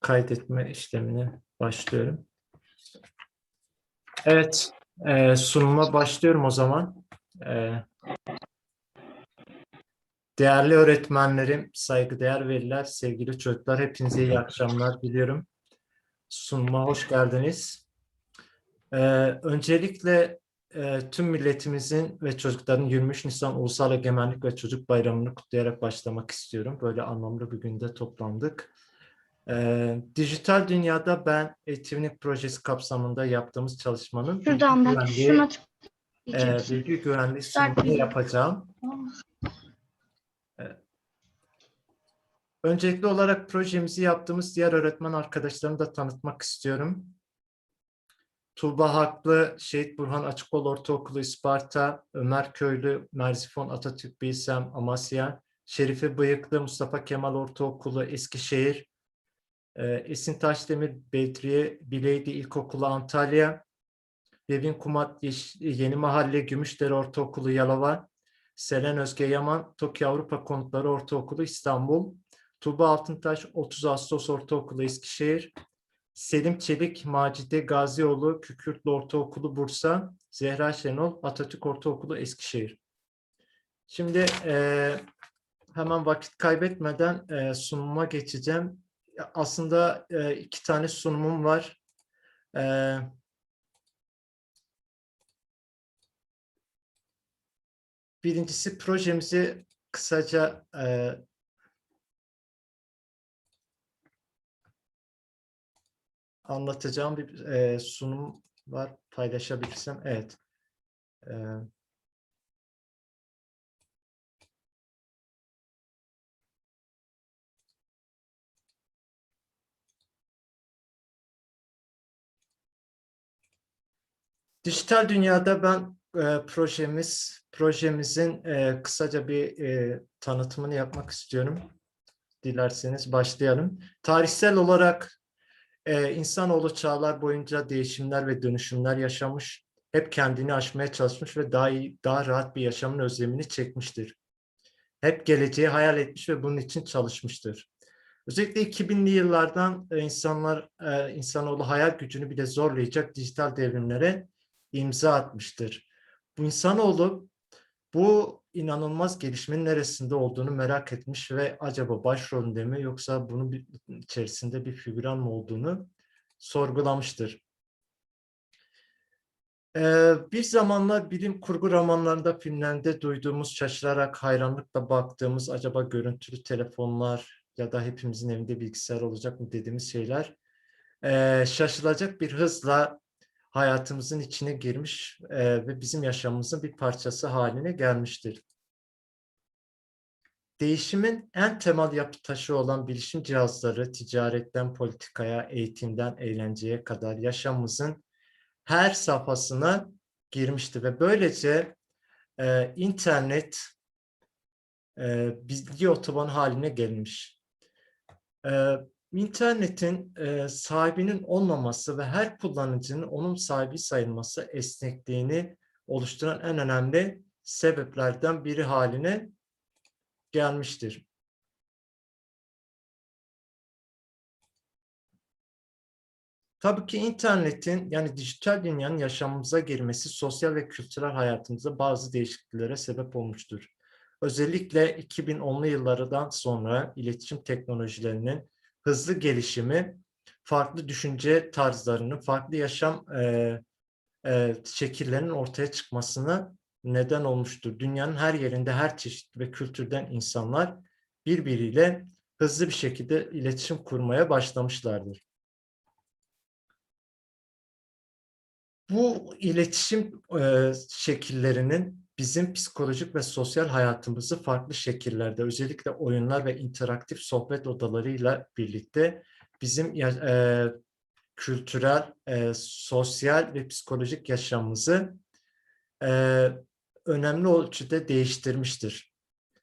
kaydetme işlemine başlıyorum. Evet, e, sunuma başlıyorum o zaman. E, değerli öğretmenlerim, saygıdeğer veliler, sevgili çocuklar, hepinize iyi akşamlar diliyorum. Sunuma hoş geldiniz. E, öncelikle tüm milletimizin ve çocukların 23 Nisan Ulusal Egemenlik ve Çocuk Bayramı'nı kutlayarak başlamak istiyorum. Böyle anlamlı bir günde toplandık. Ee, dijital dünyada ben eğitimlik projesi kapsamında yaptığımız çalışmanın bilgi Şuradan bak güvenliği, şuna e, bilgi güvenliği sunumunu yapacağım. Öncelikli olarak projemizi yaptığımız diğer öğretmen arkadaşlarımı da tanıtmak istiyorum. Tuğba Haklı, Şehit Burhan Açıkol Ortaokulu İsparta, Ömer Köylü, Merzifon Atatürk Bilsem Amasya, Şerife Bıyıklı, Mustafa Kemal Ortaokulu Eskişehir, e, Esin Taşdemir Bedriye Bileydi İlkokulu Antalya, Devin Kumat Yeni Mahalle Gümüşdere Ortaokulu Yalova, Selen Özge Yaman Tokyo Avrupa Konutları Ortaokulu İstanbul, Tuğba Altıntaş 30 Ağustos Ortaokulu Eskişehir, Selim Çelik Macide Gazioğlu Kükürtlü Ortaokulu Bursa, Zehra Şenol Atatürk Ortaokulu Eskişehir. Şimdi eee, hemen vakit kaybetmeden eee, sunuma geçeceğim. Aslında eee, iki tane sunumum var. Eee, birincisi projemizi kısaca eee, anlatacağım bir eee, sunum var. Paylaşabilirsem. Evet. Eee, Dijital dünyada ben e, projemiz projemizin e, kısaca bir e, tanıtımını yapmak istiyorum. Dilerseniz başlayalım. Tarihsel olarak e, insanoğlu çağlar boyunca değişimler ve dönüşümler yaşamış, hep kendini aşmaya çalışmış ve daha iyi, daha rahat bir yaşamın özlemini çekmiştir. Hep geleceği hayal etmiş ve bunun için çalışmıştır. Özellikle 2000'li yıllardan e, insanlar, e, insanoğlu hayal gücünü bile zorlayacak dijital devrimlere imza atmıştır. Bu insanoğlu bu inanılmaz gelişmenin neresinde olduğunu merak etmiş ve acaba başrolünde mi yoksa bunun bir, içerisinde bir figüran mı olduğunu sorgulamıştır. Ee, bir zamanlar bilim kurgu romanlarında, filmlerinde duyduğumuz, şaşırarak, hayranlıkla baktığımız acaba görüntülü telefonlar ya da hepimizin evinde bilgisayar olacak mı dediğimiz şeyler ee, şaşılacak bir hızla hayatımızın içine girmiş e, ve bizim yaşamımızın bir parçası haline gelmiştir. Değişimin en temel yapı taşı olan bilişim cihazları ticaretten politikaya, eğitimden eğlenceye kadar yaşamımızın her safhasına girmişti ve böylece e, internet e, bilgi otobanı haline gelmiş. E, İnternetin e, sahibinin olmaması ve her kullanıcının onun sahibi sayılması esnekliğini oluşturan en önemli sebeplerden biri haline gelmiştir. Tabii ki internetin yani dijital dünyanın yaşamımıza girmesi sosyal ve kültürel hayatımıza bazı değişikliklere sebep olmuştur. Özellikle 2010'lu yıllardan sonra iletişim teknolojilerinin hızlı gelişimi farklı düşünce tarzlarının, farklı yaşam e, e, şekillerinin ortaya çıkmasına neden olmuştur. Dünyanın her yerinde her çeşit ve kültürden insanlar birbiriyle hızlı bir şekilde iletişim kurmaya başlamışlardır. Bu iletişim e, şekillerinin bizim psikolojik ve sosyal hayatımızı farklı şekillerde özellikle oyunlar ve interaktif sohbet odalarıyla birlikte bizim e, kültürel, e, sosyal ve psikolojik yaşamımızı e, önemli ölçüde değiştirmiştir.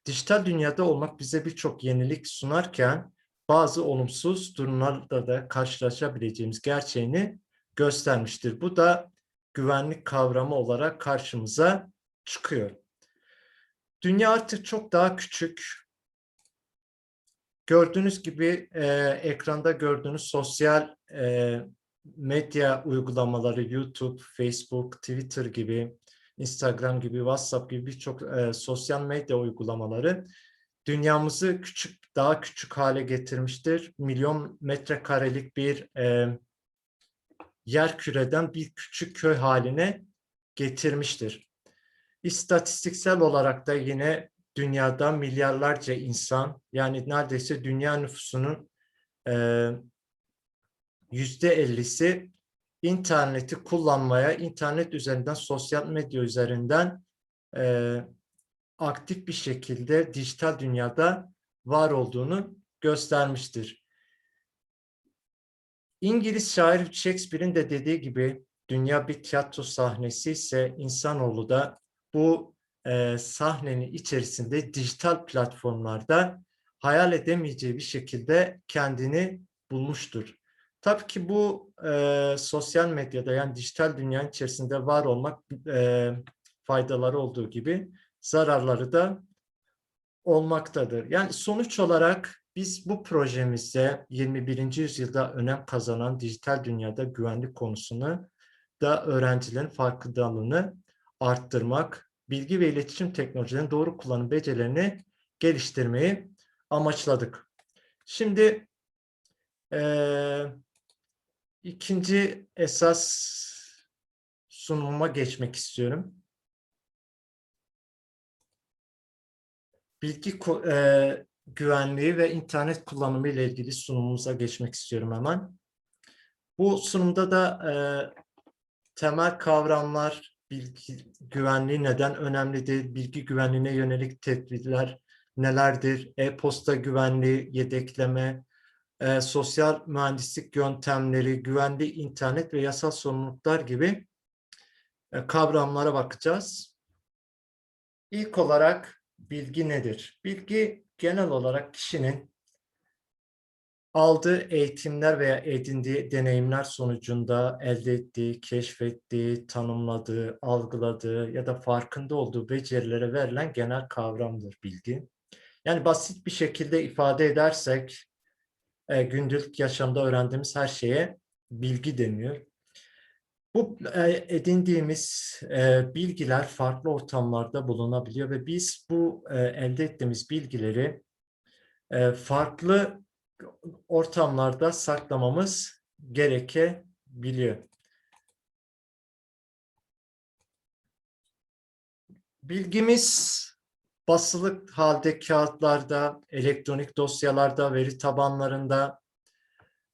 Dijital dünyada olmak bize birçok yenilik sunarken bazı olumsuz durumlarla da karşılaşabileceğimiz gerçeğini göstermiştir. Bu da güvenlik kavramı olarak karşımıza çıkıyor. Dünya artık çok daha küçük, Gördüğünüz gibi e, ekranda gördüğünüz sosyal e, medya uygulamaları YouTube, Facebook, Twitter gibi, Instagram gibi, WhatsApp gibi birçok e, sosyal medya uygulamaları dünyamızı küçük daha küçük hale getirmiştir. Milyon metrekarelik bir e, yer küreden bir küçük köy haline getirmiştir. İstatistiksel olarak da yine dünyada milyarlarca insan yani neredeyse dünya nüfusunun e, yüzde ellisi interneti kullanmaya, internet üzerinden, sosyal medya üzerinden e, aktif bir şekilde dijital dünyada var olduğunu göstermiştir. İngiliz şair Shakespeare'in de dediği gibi dünya bir tiyatro sahnesi ise insanoğlu da bu e, sahnenin içerisinde dijital platformlarda hayal edemeyeceği bir şekilde kendini bulmuştur. Tabii ki bu e, sosyal medyada yani dijital dünyanın içerisinde var olmak e, faydaları olduğu gibi zararları da olmaktadır. Yani sonuç olarak biz bu projemizde 21. yüzyılda önem kazanan dijital dünyada güvenlik konusunu da öğrencilerin farkındalığını arttırmak, bilgi ve iletişim teknolojilerinin doğru kullanım becerilerini geliştirmeyi amaçladık. Şimdi e, ikinci esas sunumuma geçmek istiyorum. Bilgi e, güvenliği ve internet kullanımı ile ilgili sunumumuza geçmek istiyorum hemen. Bu sunumda da e, temel kavramlar, bilgi güvenliği neden önemlidir, bilgi güvenliğine yönelik tedbirler nelerdir, e-posta güvenliği, yedekleme, e, sosyal mühendislik yöntemleri, güvenli internet ve yasal sorumluluklar gibi e, kavramlara bakacağız. İlk olarak bilgi nedir? Bilgi genel olarak kişinin aldığı eğitimler veya edindiği deneyimler sonucunda elde ettiği, keşfettiği, tanımladığı, algıladığı ya da farkında olduğu becerilere verilen genel kavramdır bilgi. Yani basit bir şekilde ifade edersek e, gündelik yaşamda öğrendiğimiz her şeye bilgi deniyor. Bu e, edindiğimiz e, bilgiler farklı ortamlarda bulunabiliyor ve biz bu e, elde ettiğimiz bilgileri e, farklı ortamlarda saklamamız gerekebiliyor. Bilgimiz basılı halde kağıtlarda, elektronik dosyalarda, veri tabanlarında,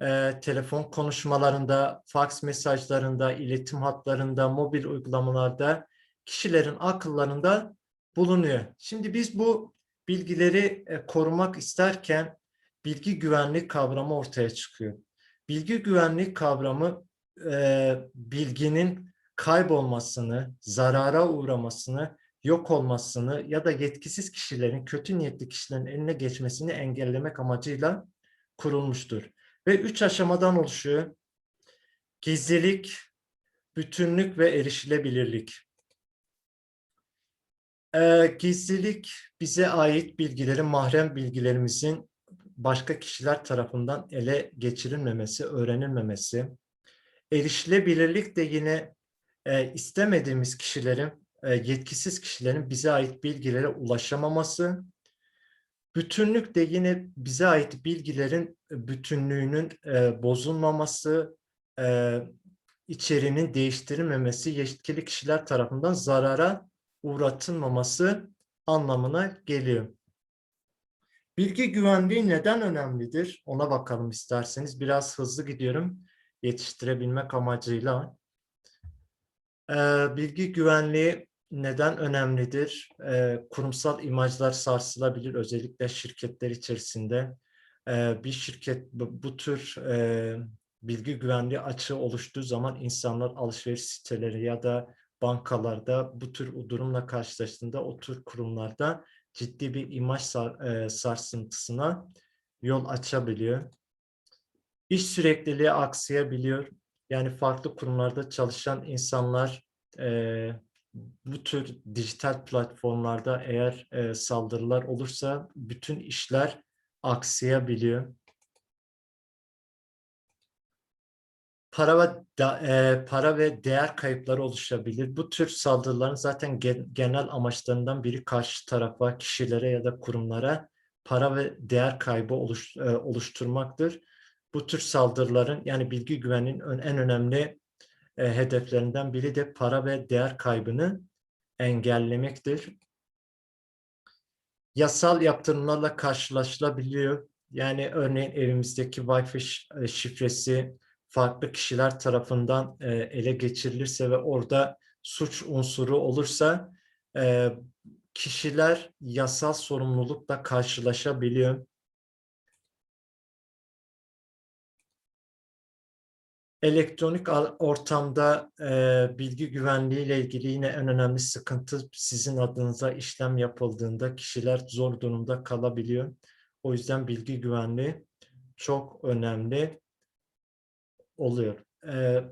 e, telefon konuşmalarında, fax mesajlarında, iletim hatlarında, mobil uygulamalarda kişilerin akıllarında bulunuyor. Şimdi biz bu bilgileri e, korumak isterken bilgi güvenlik kavramı ortaya çıkıyor. Bilgi güvenlik kavramı e, bilginin kaybolmasını, zarara uğramasını, yok olmasını ya da yetkisiz kişilerin, kötü niyetli kişilerin eline geçmesini engellemek amacıyla kurulmuştur. Ve üç aşamadan oluşuyor. Gizlilik, bütünlük ve erişilebilirlik. Ee, gizlilik bize ait bilgilerin, mahrem bilgilerimizin başka kişiler tarafından ele geçirilmemesi, öğrenilmemesi. Erişilebilirlik de yine e, istemediğimiz kişilerin, e, yetkisiz kişilerin bize ait bilgilere ulaşamaması. Bütünlük de yine bize ait bilgilerin bütünlüğünün e, bozulmaması, e, içeriğinin değiştirilmemesi, yetkili kişiler tarafından zarara uğratılmaması anlamına geliyor. Bilgi güvenliği neden önemlidir? Ona bakalım isterseniz. Biraz hızlı gidiyorum yetiştirebilmek amacıyla. Ee, bilgi güvenliği neden önemlidir? Ee, kurumsal imajlar sarsılabilir özellikle şirketler içerisinde. Ee, bir şirket bu, tür e, bilgi güvenliği açığı oluştuğu zaman insanlar alışveriş siteleri ya da bankalarda bu tür durumla karşılaştığında o tür kurumlarda ciddi bir imaj sar, e, sarsıntısına yol açabiliyor. İş sürekliliği aksayabiliyor. Yani farklı kurumlarda çalışan insanlar e, bu tür dijital platformlarda eğer e, saldırılar olursa bütün işler aksayabiliyor. Para ve da- e, para ve değer kayıpları oluşabilir. Bu tür saldırıların zaten gen- genel amaçlarından biri karşı tarafa, kişilere ya da kurumlara para ve değer kaybı oluş- e, oluşturmaktır. Bu tür saldırıların yani bilgi güvenliğinin ön- en önemli e, hedeflerinden biri de para ve değer kaybını engellemektir. Yasal yaptırımlarla karşılaşılabiliyor. Yani örneğin evimizdeki Wi-Fi e, şifresi farklı kişiler tarafından e, ele geçirilirse ve orada suç unsuru olursa e, kişiler yasal sorumlulukla karşılaşabiliyor. Elektronik ortamda e, bilgi güvenliği ile ilgili yine en önemli sıkıntı sizin adınıza işlem yapıldığında kişiler zor durumda kalabiliyor. O yüzden bilgi güvenliği çok önemli oluyor. E,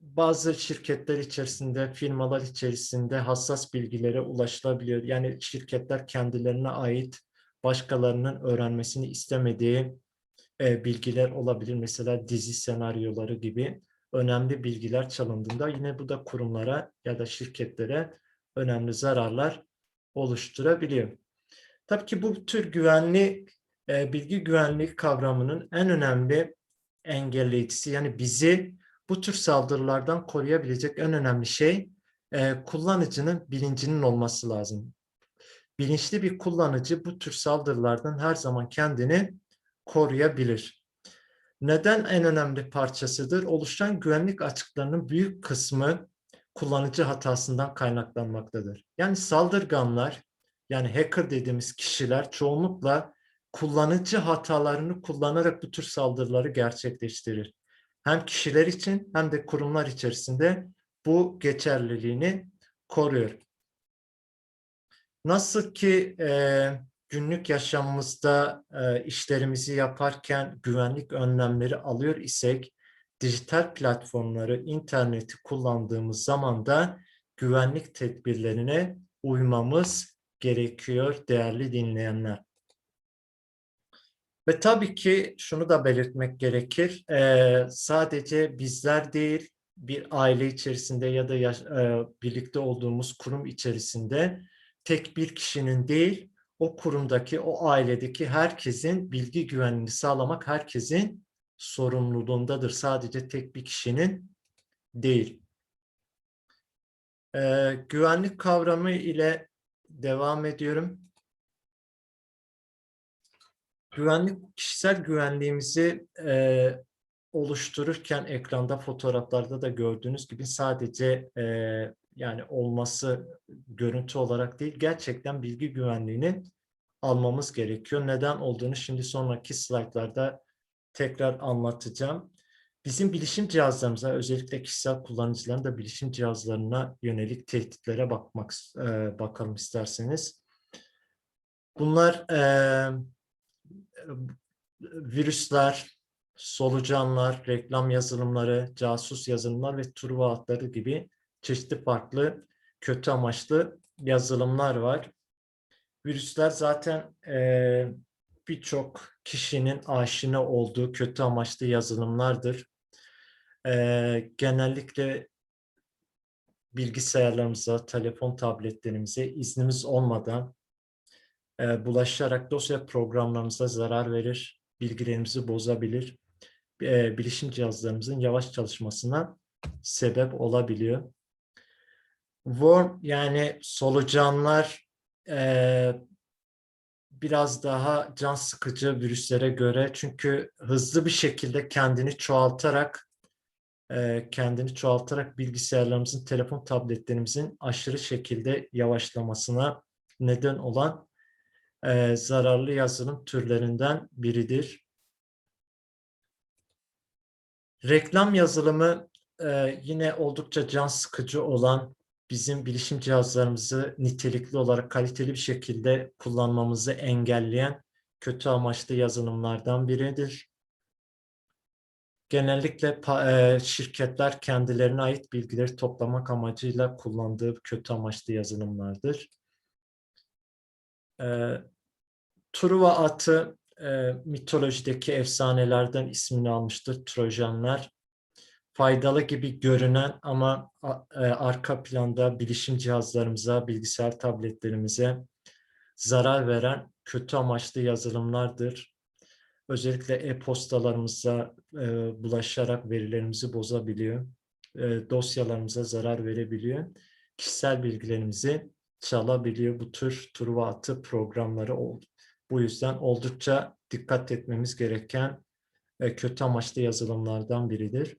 bazı şirketler içerisinde, firmalar içerisinde hassas bilgilere ulaşılabiliyor. Yani şirketler kendilerine ait başkalarının öğrenmesini istemediği e, bilgiler olabilir. Mesela dizi senaryoları gibi önemli bilgiler çalındığında yine bu da kurumlara ya da şirketlere önemli zararlar oluşturabiliyor. Tabii ki bu tür güvenlik, e, bilgi güvenliği kavramının en önemli engelleyicisi yani bizi bu tür saldırılardan koruyabilecek en önemli şey e, kullanıcının bilincinin olması lazım. Bilinçli bir kullanıcı bu tür saldırılardan her zaman kendini koruyabilir. Neden en önemli parçasıdır? Oluşan güvenlik açıklarının büyük kısmı kullanıcı hatasından kaynaklanmaktadır. Yani saldırganlar, yani hacker dediğimiz kişiler çoğunlukla kullanıcı hatalarını kullanarak bu tür saldırıları gerçekleştirir. Hem kişiler için hem de kurumlar içerisinde bu geçerliliğini koruyor. Nasıl ki e, günlük yaşamımızda e, işlerimizi yaparken güvenlik önlemleri alıyor isek, dijital platformları, interneti kullandığımız zaman da güvenlik tedbirlerine uymamız gerekiyor değerli dinleyenler. Ve tabii ki şunu da belirtmek gerekir, e, sadece bizler değil, bir aile içerisinde ya da yaş- e, birlikte olduğumuz kurum içerisinde tek bir kişinin değil, o kurumdaki, o ailedeki herkesin bilgi güvenliğini sağlamak herkesin sorumluluğundadır. Sadece tek bir kişinin değil. Ee, güvenlik kavramı ile devam ediyorum. Güvenlik, kişisel güvenliğimizi e, oluştururken ekranda fotoğraflarda da gördüğünüz gibi sadece e, yani olması görüntü olarak değil gerçekten bilgi güvenliğini almamız gerekiyor. Neden olduğunu şimdi sonraki slaytlarda tekrar anlatacağım. Bizim bilişim cihazlarımıza özellikle kişisel kullanıcıların da bilişim cihazlarına yönelik tehditlere bakmak e, bakalım isterseniz. Bunlar e, virüsler, solucanlar, reklam yazılımları, casus yazılımlar ve turbo atları gibi çeşitli farklı kötü amaçlı yazılımlar var. Virüsler zaten e, birçok kişinin aşina olduğu kötü amaçlı yazılımlardır. E, genellikle bilgisayarlarımıza, telefon tabletlerimize iznimiz olmadan e, bulaşarak dosya programlarımıza zarar verir, bilgilerimizi bozabilir, e, bilişim cihazlarımızın yavaş çalışmasına sebep olabiliyor. Worm yani solucanlar e, biraz daha can sıkıcı virüslere göre çünkü hızlı bir şekilde kendini çoğaltarak e, kendini çoğaltarak bilgisayarlarımızın, telefon tabletlerimizin aşırı şekilde yavaşlamasına neden olan e, zararlı yazılım türlerinden biridir. Reklam yazılımı e, yine oldukça can sıkıcı olan bizim bilişim cihazlarımızı nitelikli olarak kaliteli bir şekilde kullanmamızı engelleyen kötü amaçlı yazılımlardan biridir. Genellikle e, şirketler kendilerine ait bilgileri toplamak amacıyla kullandığı kötü amaçlı yazılımlardır. E, Truva atı e, mitolojideki efsanelerden ismini almıştır Trojanlar. Faydalı gibi görünen ama e, arka planda bilişim cihazlarımıza, bilgisayar tabletlerimize zarar veren kötü amaçlı yazılımlardır. Özellikle e-postalarımıza e, bulaşarak verilerimizi bozabiliyor. E, dosyalarımıza zarar verebiliyor. Kişisel bilgilerimizi çalabiliyor. Bu tür Truva atı programları ol- bu yüzden oldukça dikkat etmemiz gereken e, kötü amaçlı yazılımlardan biridir.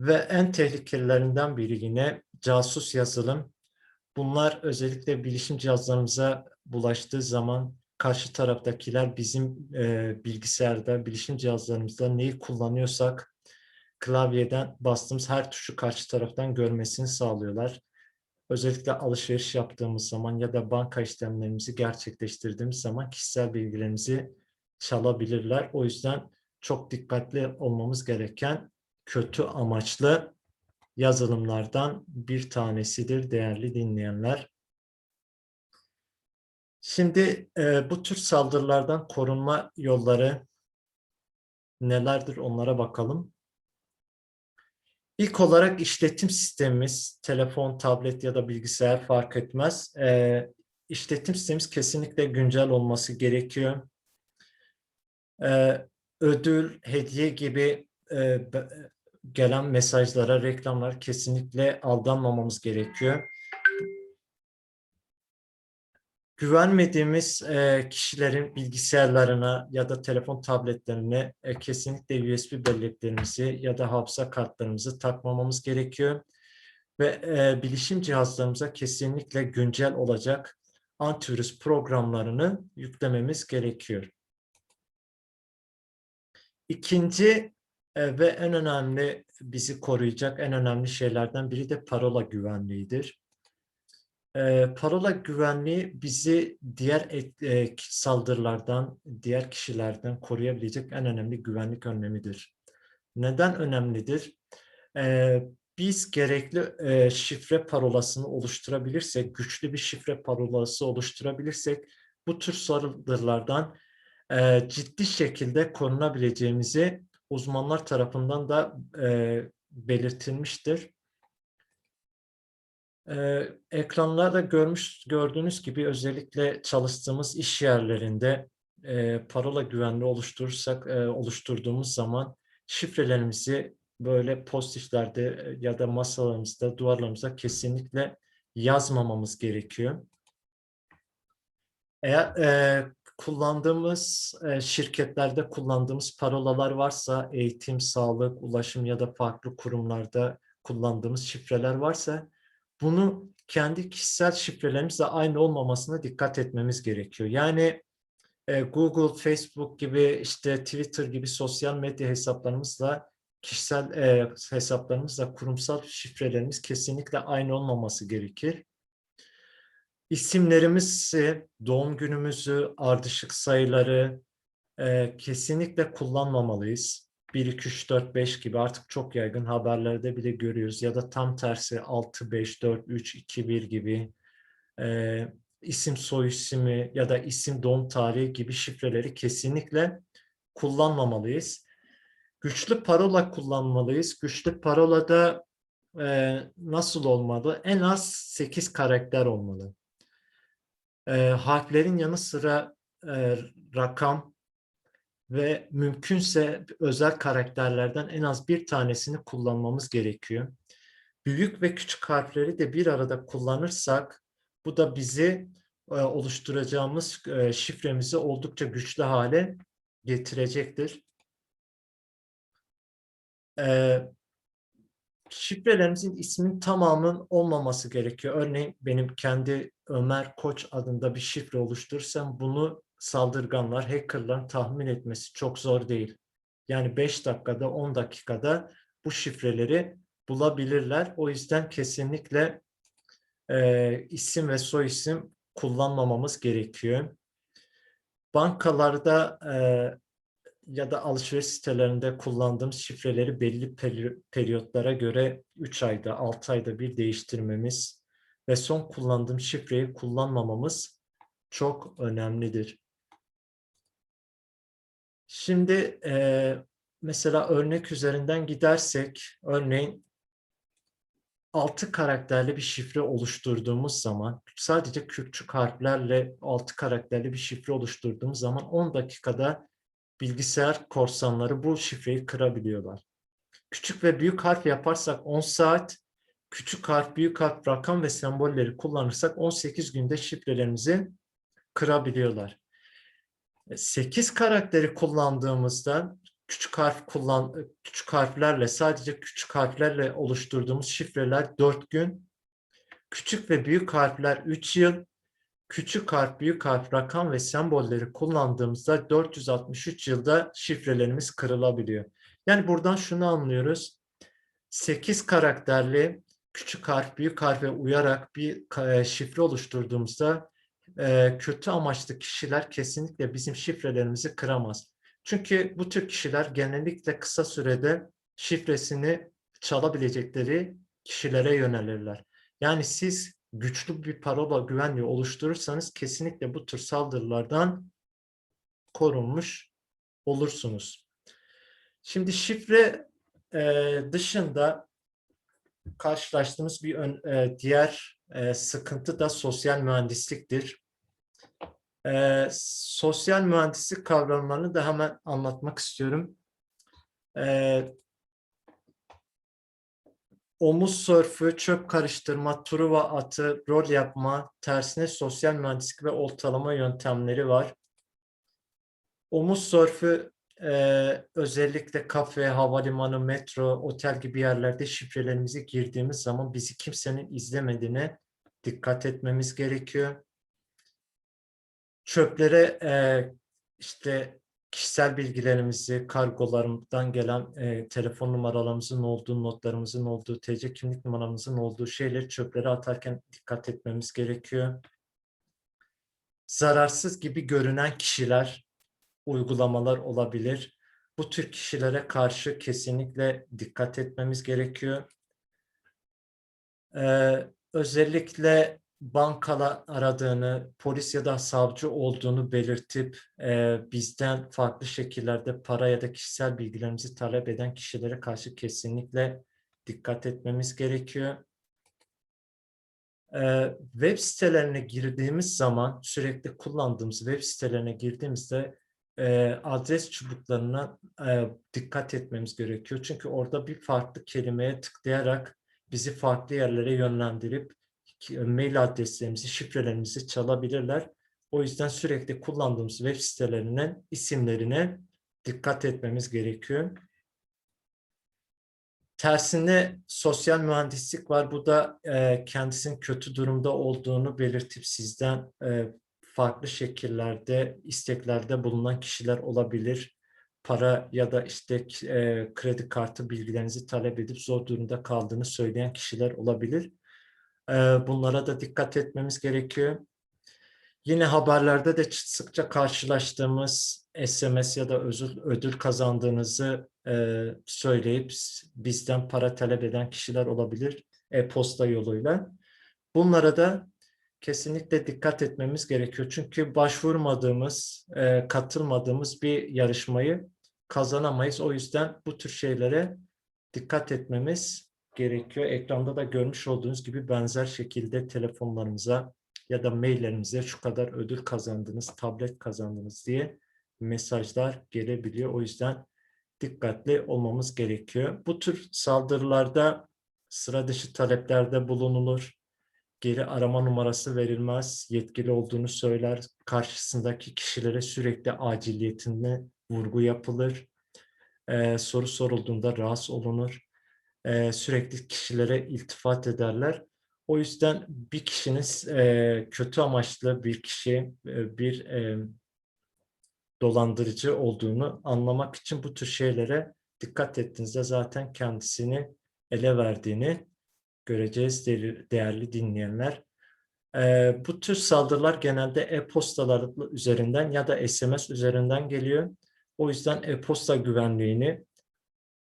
Ve en tehlikelilerinden biri yine casus yazılım. Bunlar özellikle bilişim cihazlarımıza bulaştığı zaman karşı taraftakiler bizim e, bilgisayarda, bilişim cihazlarımızda neyi kullanıyorsak klavyeden bastığımız her tuşu karşı taraftan görmesini sağlıyorlar. Özellikle alışveriş yaptığımız zaman ya da banka işlemlerimizi gerçekleştirdiğimiz zaman kişisel bilgilerimizi çalabilirler. O yüzden çok dikkatli olmamız gereken kötü amaçlı yazılımlardan bir tanesidir değerli dinleyenler. Şimdi e, bu tür saldırılardan korunma yolları nelerdir onlara bakalım. İlk olarak işletim sistemimiz, telefon, tablet ya da bilgisayar fark etmez. E, işletim sistemimiz kesinlikle güncel olması gerekiyor. E, ödül, hediye gibi e, gelen mesajlara, reklamlar kesinlikle aldanmamamız gerekiyor. Güvenmediğimiz e, kişilerin bilgisayarlarına ya da telefon tabletlerine e, kesinlikle USB belleklerimizi ya da hafıza kartlarımızı takmamamız gerekiyor. Ve e, bilişim cihazlarımıza kesinlikle güncel olacak antivirüs programlarını yüklememiz gerekiyor. İkinci e, ve en önemli bizi koruyacak en önemli şeylerden biri de parola güvenliğidir. E, parola güvenliği bizi diğer et- e, saldırılardan, diğer kişilerden koruyabilecek en önemli güvenlik önlemidir. Neden önemlidir? E, biz gerekli e, şifre parolasını oluşturabilirsek, güçlü bir şifre parolası oluşturabilirsek bu tür saldırılardan e, ciddi şekilde korunabileceğimizi uzmanlar tarafından da e, belirtilmiştir. E, ekranlarda görmüş gördüğünüz gibi özellikle çalıştığımız iş yerlerinde e, parola güvenliği oluşturursak e, oluşturduğumuz zaman şifrelerimizi böyle post-it'lerde e, ya da masalarımızda, duvarlarımızda kesinlikle yazmamamız gerekiyor. Eğer e, kullandığımız e, şirketlerde kullandığımız parolalar varsa eğitim, sağlık, ulaşım ya da farklı kurumlarda kullandığımız şifreler varsa bunu kendi kişisel şifrelerimizle aynı olmamasına dikkat etmemiz gerekiyor. Yani e, Google, Facebook gibi işte Twitter gibi sosyal medya hesaplarımızla kişisel e, hesaplarımızla kurumsal şifrelerimiz kesinlikle aynı olmaması gerekir. İsimlerimizi, doğum günümüzü, ardışık sayıları e, kesinlikle kullanmamalıyız. 1, 2, 3, 4, 5 gibi artık çok yaygın haberlerde bile görüyoruz. Ya da tam tersi 6, 5, 4, 3, 2, 1 gibi e, isim soy ismi ya da isim doğum tarihi gibi şifreleri kesinlikle kullanmamalıyız. Güçlü parola kullanmalıyız. Güçlü parolada e, nasıl olmalı? En az 8 karakter olmalı. E, harflerin yanı sıra e, rakam ve mümkünse özel karakterlerden en az bir tanesini kullanmamız gerekiyor. Büyük ve küçük harfleri de bir arada kullanırsak bu da bizi e, oluşturacağımız e, şifremizi oldukça güçlü hale getirecektir. E, şifrelerimizin ismin tamamının olmaması gerekiyor. Örneğin benim kendi Ömer Koç adında bir şifre oluşturursam bunu saldırganlar, hackerların tahmin etmesi çok zor değil. Yani 5 dakikada, 10 dakikada bu şifreleri bulabilirler. O yüzden kesinlikle e, isim ve soy isim kullanmamamız gerekiyor. Bankalarda e, ya da alışveriş sitelerinde kullandığımız şifreleri belli peri- periyotlara göre 3 ayda, 6 ayda bir değiştirmemiz ve son kullandığım şifreyi kullanmamamız çok önemlidir. Şimdi eee, mesela örnek üzerinden gidersek, örneğin 6 karakterli bir şifre oluşturduğumuz zaman, sadece küçük harflerle 6 karakterli bir şifre oluşturduğumuz zaman 10 dakikada bilgisayar korsanları bu şifreyi kırabiliyorlar. Küçük ve büyük harf yaparsak 10 saat, küçük harf, büyük harf, rakam ve sembolleri kullanırsak 18 günde şifrelerimizi kırabiliyorlar. 8 karakteri kullandığımızda küçük harf kullan küçük harflerle sadece küçük harflerle oluşturduğumuz şifreler 4 gün. Küçük ve büyük harfler 3 yıl. Küçük harf, büyük harf, rakam ve sembolleri kullandığımızda 463 yılda şifrelerimiz kırılabiliyor. Yani buradan şunu anlıyoruz. 8 karakterli küçük harf, büyük harfe uyarak bir e, şifre oluşturduğumuzda e, kötü amaçlı kişiler kesinlikle bizim şifrelerimizi kıramaz. Çünkü bu tür kişiler genellikle kısa sürede şifresini çalabilecekleri kişilere yönelirler. Yani siz güçlü bir parola güvenliği oluşturursanız kesinlikle bu tür saldırılardan korunmuş olursunuz. Şimdi şifre e, dışında karşılaştığımız bir ön- e, diğer e, sıkıntı da sosyal mühendisliktir. E, sosyal mühendislik kavramlarını da hemen anlatmak istiyorum. E, omuz sörfü, çöp karıştırma, truva atı, rol yapma, tersine sosyal mühendislik ve oltalama yöntemleri var. Omuz sörfü e, özellikle kafe, havalimanı, metro, otel gibi yerlerde şifrelerimizi girdiğimiz zaman bizi kimsenin izlemediğine dikkat etmemiz gerekiyor. Çöplere e, işte kişisel bilgilerimizi, kargolarımdan gelen e, telefon numaralarımızın olduğu, notlarımızın olduğu, TC kimlik numaramızın olduğu şeyleri çöplere atarken dikkat etmemiz gerekiyor. Zararsız gibi görünen kişiler, uygulamalar olabilir. Bu tür kişilere karşı kesinlikle dikkat etmemiz gerekiyor. Ee, özellikle bankala aradığını, polis ya da savcı olduğunu belirtip e, bizden farklı şekillerde para ya da kişisel bilgilerimizi talep eden kişilere karşı kesinlikle dikkat etmemiz gerekiyor. Ee, web sitelerine girdiğimiz zaman sürekli kullandığımız web sitelerine girdiğimizde e, adres çubuklarına e, dikkat etmemiz gerekiyor. Çünkü orada bir farklı kelimeye tıklayarak bizi farklı yerlere yönlendirip mail adreslerimizi, şifrelerimizi çalabilirler. O yüzden sürekli kullandığımız web sitelerinin isimlerine dikkat etmemiz gerekiyor. Tersine sosyal mühendislik var. Bu da e, kendisinin kötü durumda olduğunu belirtip sizden e, farklı şekillerde, isteklerde bulunan kişiler olabilir. Para ya da işte e, kredi kartı bilgilerinizi talep edip zor durumda kaldığını söyleyen kişiler olabilir. Bunlara da dikkat etmemiz gerekiyor. Yine haberlerde de sıkça karşılaştığımız SMS ya da ödül, ödül kazandığınızı e, söyleyip bizden para talep eden kişiler olabilir e-posta yoluyla. Bunlara da kesinlikle dikkat etmemiz gerekiyor. Çünkü başvurmadığımız, e, katılmadığımız bir yarışmayı kazanamayız. O yüzden bu tür şeylere dikkat etmemiz gerekiyor. Ekranda da görmüş olduğunuz gibi benzer şekilde telefonlarımıza ya da maillerimize şu kadar ödül kazandınız, tablet kazandınız diye mesajlar gelebiliyor. O yüzden dikkatli olmamız gerekiyor. Bu tür saldırılarda sıra dışı taleplerde bulunulur. Geri arama numarası verilmez. Yetkili olduğunu söyler. Karşısındaki kişilere sürekli aciliyetine vurgu yapılır. Ee, soru sorulduğunda rahatsız olunur. Ee, sürekli kişilere iltifat ederler. O yüzden bir kişinin e, kötü amaçlı bir kişi, e, bir e, dolandırıcı olduğunu anlamak için bu tür şeylere dikkat ettiğinizde zaten kendisini ele verdiğini göreceğiz değerli, dinleyenler. Ee, bu tür saldırılar genelde e-postalar üzerinden ya da SMS üzerinden geliyor. O yüzden e-posta güvenliğini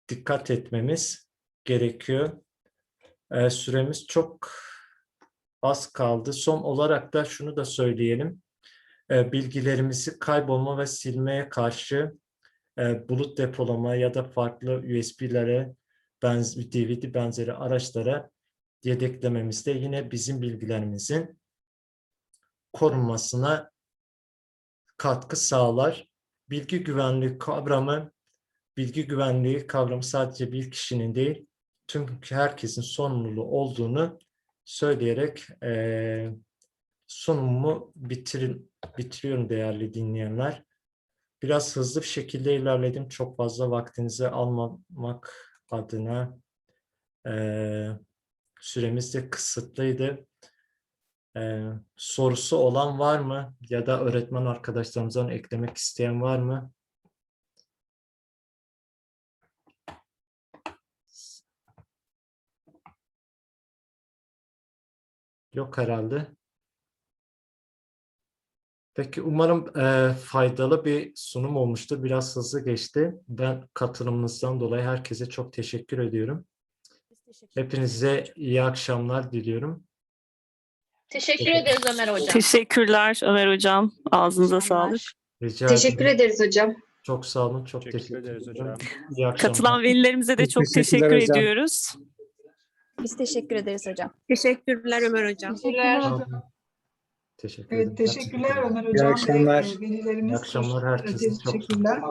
dikkat etmemiz gerekiyor. Ee, süremiz çok az kaldı. Son olarak da şunu da söyleyelim. Ee, bilgilerimizi kaybolma ve silmeye karşı e, bulut depolama ya da farklı USB'lere, benz DVD benzeri araçlara yedeklememizde yine bizim bilgilerimizin korunmasına katkı sağlar. Bilgi güvenliği kavramı, bilgi güvenliği kavramı sadece bir kişinin değil, tüm herkesin sorumluluğu olduğunu söyleyerek eee sunumumu bitirin, bitiriyorum değerli dinleyenler. Biraz hızlı bir şekilde ilerledim. Çok fazla vaktinizi almamak adına eee süremiz de kısıtlıydı. Eee, sorusu olan var mı? Ya da öğretmen arkadaşlarımızdan eklemek isteyen var mı? Yok herhalde. Peki umarım eee, faydalı bir sunum olmuştur. Biraz hızlı geçti. Ben katılımınızdan dolayı herkese çok teşekkür ediyorum. Hepinize iyi akşamlar diliyorum. Teşekkür ederiz Ömer Hocam. Teşekkürler Ömer Hocam. Ağzınıza sağlık. Rica Teşekkür ederim. ederiz hocam. Çok sağ olun. Çok Teşekkür teşekkür, ederiz hocam. İyi akşamlar. Katılan velilerimize de çok teşekkür hocam. ediyoruz. Biz teşekkür ederiz hocam. Teşekkürler Ömer Hocam. Teşekkürler. Teşekkür ederim. İyi Evet, teşekkürler Ömer Hocam. ve, akşamlar. e, Velilerimiz İyi akşamlar herkese. Çok teşekkürler.